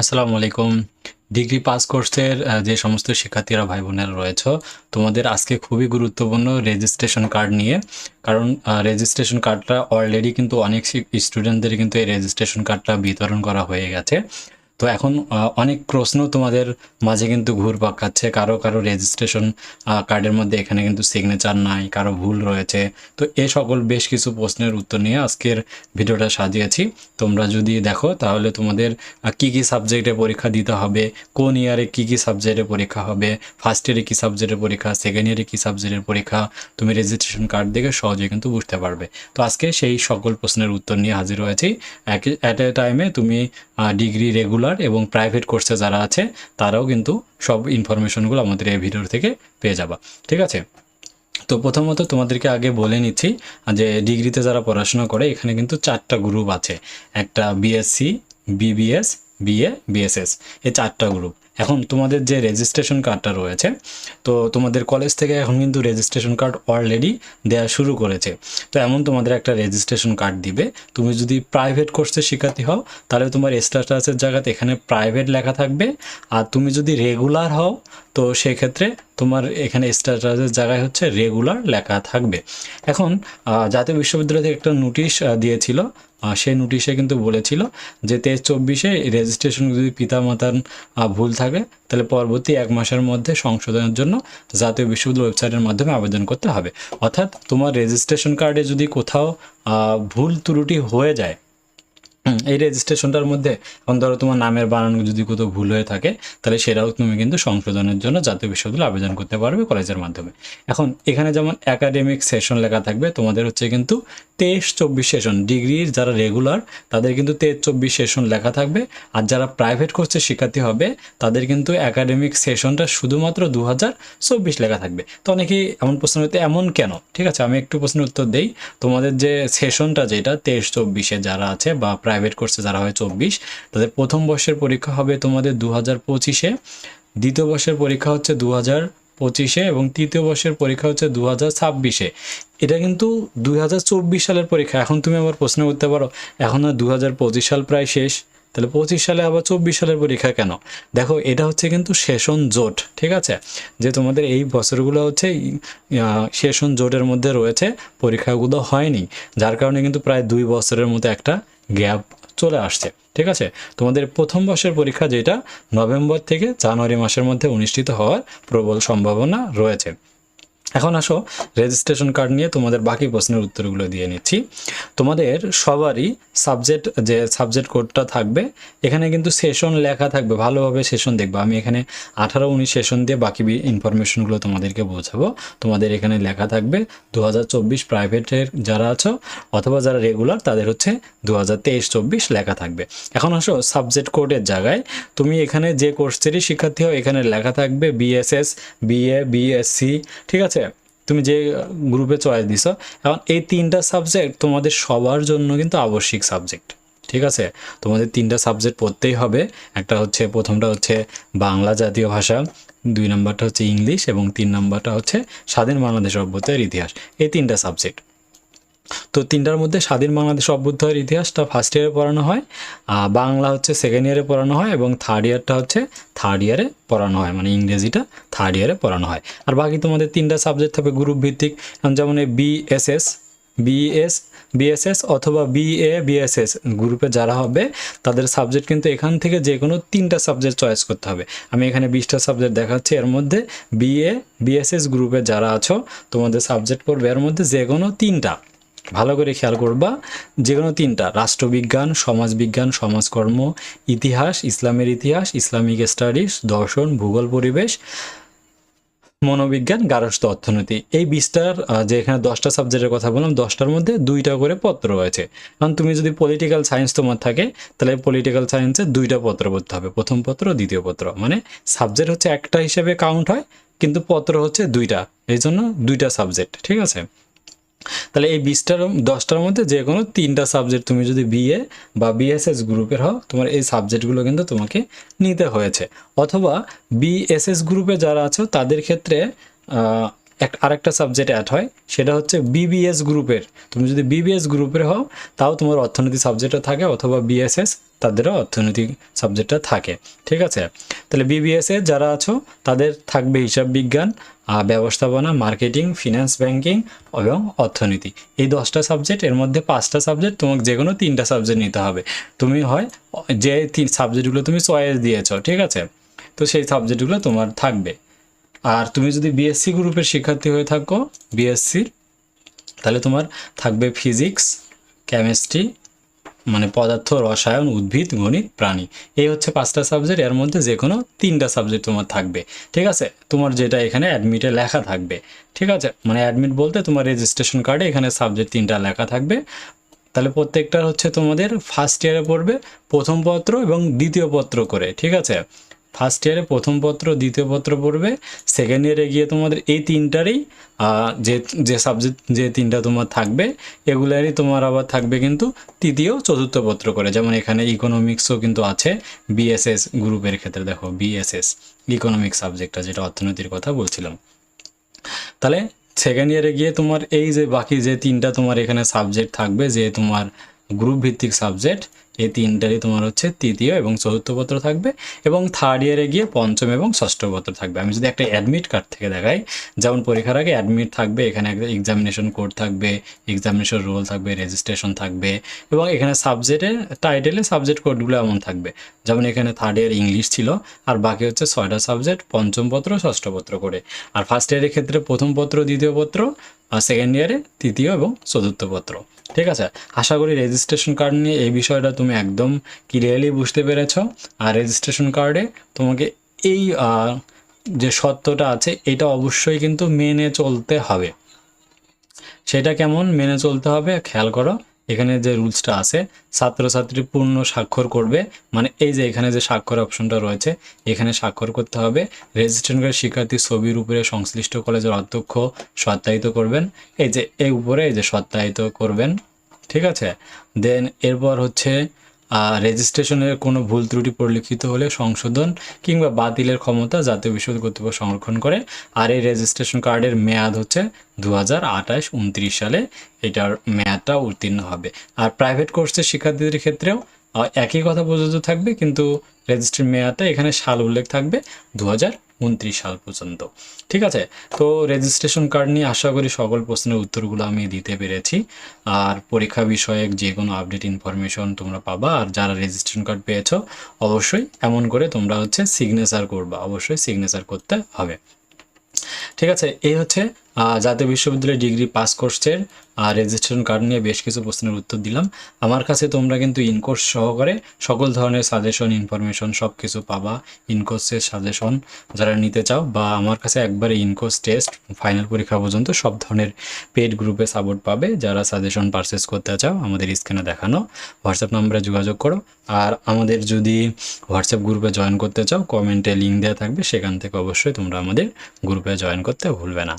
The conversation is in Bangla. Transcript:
আসসালামু আলাইকুম। ডিগ্রি পাস কোর্সের যে সমস্ত শিক্ষার্থীরা ভাই বোনেরা রয়েছে, তোমাদের আজকে খুবই গুরুত্বপূর্ণ রেজিস্ট্রেশন কার্ড নিয়ে, কারণ রেজিস্ট্রেশন কার্ডটা অলরেডি কিন্তু অনেক স্টুডেন্টদের কিন্তু এই রেজিস্ট্রেশন কার্ডটা বিতরণ করা হয়ে গেছে। তো এখন অনেক প্রশ্ন তোমাদের মাঝে কিন্তু ঘুর খাচ্ছে। কারও কারও রেজিস্ট্রেশন কার্ডের মধ্যে এখানে কিন্তু সিগনেচার নাই, কারও ভুল রয়েছে। তো এ সকল বেশ কিছু প্রশ্নের উত্তর নিয়ে আজকের ভিডিওটা সাজিয়েছি। তোমরা যদি দেখো, তাহলে তোমাদের কি কি সাবজেক্টে পরীক্ষা দিতে হবে, কোন ইয়ারে কি কি সাবজেক্টে পরীক্ষা হবে ফার্স্ট ইয়ারে কী সাবজেক্টের পরীক্ষা সেকেন্ড ইয়ারে কী সাবজেক্টের পরীক্ষা, তুমি রেজিস্ট্রেশন কার্ড দেখে সহজে কিন্তু বুঝতে পারবে। তো আজকে সেই সকল প্রশ্নের উত্তর নিয়ে হাজির হয়েছি। অ্যাট এ টাইমে তুমি ডিগ্রি রেগুলার এবং প্রাইভেট কোর্সে যারা আছে, তারাও কিন্তু সব ইনফরমেশনগুলো আমাদের এই ভিডিওর থেকে পেয়ে যাবা। ঠিক আছে? তো প্রথমত তোমাদেরকে আগে বলে নিচ্ছি যে ডিগ্রিতে যারা পড়াশোনা করে, এখানে কিন্তু চারটা গ্রুপ আছে। একটা বিএসসি বিবিএস বিএ বিএসএস এই চারটা গ্রুপ এখন তোমাদের যে রেজিস্ট্রেশন কার্ডটা রয়েছে, তো তোমাদের কলেজ থেকে এখন কিন্তু রেজিস্ট্রেশন কার্ড অলরেডি দেওয়া শুরু করেছে। তো এমন তোমাদের একটা রেজিস্ট্রেশন কার্ড দিবে। তুমি যদি প্রাইভেট কোর্সে শিক্ষার্থী হও, তাহলে তোমার স্ট্যাটাসের জায়গাতে এখানে প্রাইভেট লেখা থাকবে। আর তুমি যদি রেগুলার হও, তো সেক্ষেত্রে তোমার এখানে স্ট্যাটাসের জায়গায় হচ্ছে রেগুলার লেখা থাকবে। এখন জাতীয় বিশ্ববিদ্যালয় থেকে একটা নোটিশ দিয়েছিল সেই নোটিশে কিন্তু বলেছিল যে তেইশ চব্বিশে রেজিস্ট্রেশন যদি পিতামাতার মাতার ভুল থাকে, তাহলে পরবর্তী এক মাসের মধ্যে সংশোধনের জন্য জাতীয় বিশ্ববিদ্যালয় ওয়েবসাইটের মাধ্যমে আবেদন করতে হবে। অর্থাৎ তোমার রেজিস্ট্রেশন কার্ডে যদি কোথাও ভুল ত্রুটি হয়ে যায় এই রেজিস্ট্রেশনটার মধ্যে, এখন ধরো তোমার নামের বানানো যদি কোথাও ভুল হয়ে থাকে, তাহলে সেটাও তুমি কিন্তু সংশোধনের জন্য জাতীয় বিশ্ববিদ্যালয়ে আবেদন করতে পারবে কলেজের মাধ্যমে। এখন এখানে যেমন একাডেমিক সেশন লেখা থাকবে, তোমাদের হচ্ছে কিন্তু তেইশ চব্বিশ সেশন ডিগ্রির যারা রেগুলার তাদের কিন্তু তেইশ চব্বিশ সেশন লেখা থাকবে। আর যারা প্রাইভেট কোর্সে শিক্ষার্থী হবে, তাদের কিন্তু একাডেমিক সেশনটা শুধুমাত্র দু হাজার চব্বিশ লেখা থাকবে। তো অনেকেই এমন প্রশ্ন হতে এমন কেন? ঠিক আছে, আমি একটু প্রশ্নের উত্তর দেই। তোমাদের যে সেশনটা যেটা, তেইশ চব্বিশে যারা আছে বা প্রাইভেট কোর্সে যারা হয় চব্বিশ, তাদের প্রথম বর্ষের পরীক্ষা হবে তোমাদের দু হাজার পঁচিশে, দ্বিতীয় বর্ষের পরীক্ষা হচ্ছে দু হাজার পঁচিশে এবং তৃতীয় বর্ষের পরীক্ষা হচ্ছে দু হাজার ছাব্বিশে। এটা কিন্তু দুই হাজার চব্বিশ সালের পরীক্ষা, এখন তুমি আবার প্রশ্ন করতে পারো, এখন না দু সাল প্রায় শেষ, তাহলে পঁচিশ সালে আবার চব্বিশ সালের পরীক্ষা কেন? দেখো, এটা হচ্ছে কিন্তু সেশন জোট, ঠিক আছে? যে তোমাদের এই বছরগুলো হচ্ছে সেশন জোটের মধ্যে রয়েছে, পরীক্ষাগুলো হয়নি, যার কারণে কিন্তু প্রায় দুই বছরের মতো একটা গ্যাপ চলে আসছে, ঠিক আছে? তোমাদের প্রথম বর্ষের পরীক্ষা যেটা নভেম্বর থেকে জানুয়ারি মাসের মধ্যে অনুষ্ঠিত হওয়ার প্রবল সম্ভাবনা রয়েছে। এখন আসো রেজিস্ট্রেশন কার্ড নিয়ে তোমাদের বাকি প্রশ্নের উত্তরগুলো দিয়ে নিচ্ছি। তোমাদের সবারই সাবজেক্ট যে সাবজেক্ট কোডটা থাকবে, এখানে কিন্তু সেশন লেখা থাকবে, ভালোভাবে সেশন দেখবে। আমি এখানে আঠারো উনিশ সেশন দিয়ে বাকি ইনফরমেশনগুলো তোমাদেরকে বোঝাবো। তোমাদের এখানে লেখা থাকবে দু হাজার চব্বিশ প্রাইভেটের যারা আছো, অথবা যারা রেগুলার তাদের হচ্ছে দু হাজার লেখা থাকবে। এখন আসো সাবজেক্ট কোডের জায়গায়। তুমি এখানে যে কোর্সেরই শিক্ষার্থী হও, এখানে লেখা থাকবে বিএসএস বিএ বিএসসি ঠিক আছে? তুমি যে গ্রুপে চয়েস দিছো, এখন এই তিনটা সাবজেক্ট তোমাদের সবার জন্য কিন্তু আবশ্যিক সাবজেক্ট ঠিক আছে? তোমাদের তিনটা সাবজেক্ট পড়তেই হবে। একটা হচ্ছে, প্রথমটা হচ্ছে বাংলা জাতীয় ভাষা, দুই নম্বরটা হচ্ছে ইংলিশ এবং তিন নম্বরটা হচ্ছে স্বাধীন বাংলাদেশ সভ্যতার ইতিহাস। এই তিনটা সাবজেক্ট তো তিনটার মধ্যে স্বাধীন বাংলাদেশ অভ্যুদয়ের ইতিহাসটা ফার্স্ট ইয়ারে পড়ানো হয় বাংলা হচ্ছে সেকেন্ড ইয়ারে পড়ানো হয় এবং থার্ড ইয়ারটা হচ্ছে থার্ড ইয়ারে পড়ানো হয় মানে ইংরেজিটা থার্ড ইয়ারে পড়ানো হয়। আর বাকি তোমাদের তিনটা সাবজেক্ট থাকবে গ্রুপ ভিত্তিক যেমন বিএসএস বিএস বিএসএস অথবা বিএ বিএসএস গ্রুপে যারা হবে, তাদের সাবজেক্ট কিন্তু এখান থেকে যে কোনো তিনটা সাবজেক্ট চয়েস করতে হবে। আমি এখানে বিশটা সাবজেক্ট দেখাচ্ছি, এর মধ্যে বিএ বিএসএস গ্রুপে যারা আছো, তোমাদের সাবজেক্ট পড়বে, এর মধ্যে যে কোনো তিনটা। ভালো করে খেয়াল করবা যে কোনো তিনটা, রাষ্ট্রবিজ্ঞান, সমাজবিজ্ঞান, সমাজকর্ম, ইতিহাস, ইসলামের ইতিহাস, ইসলামিক স্টাডিজ, দর্শন, ভূগোল, পরিবেশ, মনোবিজ্ঞান, গারস্থ অর্থনীতি। এই বিশটার যে এখানে দশটা সাবজেক্টের কথা বললাম, দশটার মধ্যে দুইটা করে পত্র রয়েছে। কারণ তুমি যদি পলিটিক্যাল সায়েন্স তোমার থাকে, তাহলে পলিটিক্যাল সায়েন্সে দুইটা পত্র পড়তে হবে। প্রথম পত্র, দ্বিতীয় পত্র। মানে সাবজেক্ট হচ্ছে একটা হিসেবে কাউন্ট হয়, কিন্তু পত্র হচ্ছে দুইটা। এই জন্য দুইটা সাবজেক্ট ঠিক আছে? তাহলে এই বিশটার, দশটার মধ্যে যে কোনো তিনটা সাবজেক্ট তুমি যদি বিএ বা বিএসএস গ্রুপের হও, তোমার এই সাবজেক্টগুলো কিন্তু তোমাকে নিতে হয়েছে। অথবা বিএসএস গ্রুপে যারা আছো, তাদের ক্ষেত্রে একটা আরেকটা সাবজেক্ট অ্যাড হয়, সেটা হচ্ছে বিবিএস গ্রুপের তুমি যদি বিবিএস গ্রুপের হও, তাও তোমার অর্থনীতি সাবজেক্টটা থাকে অথবা বিএসএস তাদেরও অর্থনৈতিক সাবজেক্টটা থাকে। ঠিক আছে? তাহলে বিবিএস যারা আছো, তাদের থাকবে হিসাব বিজ্ঞান ব্যবস্থাপনা মার্কেটিং ফিনান্স ব্যাংকিং এবং অর্থনীতি। এই দশটা সাবজেক্ট এর মধ্যে পাঁচটা সাবজেক্ট তোমাকে যে কোনো তিনটা সাবজেক্ট নিতে হবে। তুমি হয়, যে তিন সাবজেক্টগুলো তুমি চয়েস দিয়েছ, ঠিক আছে? তো সেই সাবজেক্টগুলো তোমার থাকবে। আর তুমি যদি বিএসসি গ্রুপের শিক্ষার্থী হয়ে থাকো বিএসসির তাহলে তোমার থাকবে ফিজিক্স কেমিস্ট্রি মানে পদার্থ, রসায়ন, উদ্ভিদ, গণিত, প্রাণী। এই হচ্ছে পাঁচটা সাবজেক্ট এর মধ্যে যে কোনো তিনটা সাবজেক্ট তোমার থাকবে। ঠিক আছে? তোমার যেটা এখানে অ্যাডমিটে লেখা থাকবে। ঠিক আছে? মানে অ্যাডমিট বলতে তোমার রেজিস্ট্রেশন কার্ডে এখানে সাবজেক্ট তিনটা লেখা থাকবে। তাহলে প্রত্যেকটা হচ্ছে তোমাদের ফার্স্ট ইয়ারে পড়বে প্রথম পত্র এবং দ্বিতীয় পত্র করে। ঠিক আছে? ফার্স্ট ইয়ারে প্রথম পত্র, দ্বিতীয় পত্র পড়বে সেকেন্ড ইয়ারে গিয়ে তোমাদের এই তিনটারই যে যে সাবজেক্ট যে তিনটা তোমার থাকবে, এগুলারই তোমার আবার থাকবে কিন্তু তৃতীয় চতুর্থ পত্র করে। যেমন এখানে ইকোনমিক্সও কিন্তু আছে বিএসএস গ্রুপের ক্ষেত্রে দেখো বিএসএস ইকোনমিক সাবজেক্টটা যেটা অর্থনীতির কথা বলছিলাম। তাহলে সেকেন্ড ইয়ারে গিয়ে তোমার এই যে বাকি যে তিনটা তোমার এখানে সাবজেক্ট থাকবে, যে তোমার গ্রুপ ভিত্তিক সাবজেক্ট এই তিনটারই তোমার হচ্ছে তৃতীয় এবং চতুর্থ পত্র থাকবে এবং থার্ড ইয়ারে গিয়ে পঞ্চম এবং ষষ্ঠ পত্র থাকবে। আমি যদি একটা অ্যাডমিট কার্ড থেকে দেখাই, যেমন পরীক্ষার আগে অ্যাডমিট থাকবে, এখানে এক্সামিনেশন কোড থাকবে এক্সামিনেশন রোল থাকবে রেজিস্ট্রেশন থাকবে এবং এখানে সাবজেক্টে টাইটেলে সাবজেক্ট কোডগুলো এমন থাকবে। যেমন এখানে থার্ড ইয়ার ইংলিশ ছিল, আর বাকি হচ্ছে ছয়টা সাবজেক্ট পঞ্চম পত্র, ষষ্ঠ পত্র করে। আর ফার্স্ট ইয়ারের ক্ষেত্রে প্রথম পত্র, দ্বিতীয় পত্র সেকেন্ড ইয়ারে তৃতীয় এবং চতুর্থ পত্র। ঠিক আছে? আশা করি রেজিস্ট্রেশন কার্ড নিয়ে এই বিষয়টা তুমি একদম ক্লিয়ারলি বুঝতে পেরেছ। আর রেজিস্ট্রেশন কার্ডে তোমাকে এই যে সত্যটা আছে, এটা অবশ্যই কিন্তু মেনে চলতে হবে। সেটা কেমন? মেনে চলতে হবে, খেয়াল করো। এখানে যে রুলসটা আছে, ছাত্রছাত্রী পূর্ণ স্বাক্ষর করবে মানে এই যে এখানে যে স্বাক্ষর অপশনটা রয়েছে, এখানে স্বাক্ষর করতে হবে। রেজিস্ট্রেশন করে শিক্ষার্থী ছবির উপরে সংশ্লিষ্ট কলেজের অধ্যক্ষ সত্যায়িত করবেন। এই যে এই উপরে এই যে সত্যায়িত করবেন, ঠিক আছে? দেন এরপর হচ্ছে রেজিস্ট্রেশনের কোনো ভুল ত্রুটি পরিলক্ষিত হলে সংশোধন কিংবা বাতিলের ক্ষমতা জাতীয় বিশ্ববিদ্যালয় কর্তৃপক্ষ সংরক্ষণ করে। আর এই রেজিস্ট্রেশন কার্ডের মেয়াদ হচ্ছে দু হাজার উনত্রিশ সালে। এটার মেয়াদটা উত্তীর্ণ হবে। আর প্রাইভেট কোর্সের শিক্ষার্থীদের ক্ষেত্রেও একই কথা প্রযোজ্য থাকবে, কিন্তু রেজিস্ট্রির মেয়াদটা এখানে সাল উল্লেখ থাকবে দু হাজার উনত্রিশ সাল পর্যন্ত। ঠিক আছে? তো রেজিস্ট্রেশন কার্ড নিয়ে আশা করি সকল প্রশ্নের উত্তরগুলো আমি দিতে পেরেছি। আর পরীক্ষা বিষয়ক যে কোনো আপডেট ইনফরমেশন তোমরা পাবা। আর যারা রেজিস্ট্রেশন কার্ড পেয়েছ, অবশ্যই এমন করে তোমরা হচ্ছে সিগনেচার করবা। অবশ্যই সিগনেচার করতে হবে। ঠিক আছে? এই হচ্ছে জাতীয় বিশ্ববিদ্যালয়ের ডিগ্রি পাস কোর্সের রেজিস্ট্রেশন কার্ড নিয়ে বেশ কিছু প্রশ্নের উত্তর দিলাম। আমার কাছে তোমরা কিন্তু ইনকোর্স সহকারে সকল ধরনের সাজেশন ইনফরমেশন সব কিছু পাবা ইনকোর্সের সাজেশন যারা নিতে চাও বা আমার কাছে একবারে ইনকোর্স টেস্ট ফাইনাল পরীক্ষা পর্যন্ত সব ধরনের পেড গ্রুপে সাপোর্ট পাবে। যারা সাজেশন পারচেস করতে চাও, আমাদের স্ক্রিনে দেখানো। হোয়াটসঅ্যাপ নম্বরে যোগাযোগ করো। আর আমাদের যদি হোয়াটসঅ্যাপ গ্রুপে জয়েন করতে চাও কমেন্টে লিঙ্ক দেওয়া থাকবে, সেখান থেকে অবশ্যই তোমরা আমাদের গ্রুপে জয়েন করতে ভুলবে না।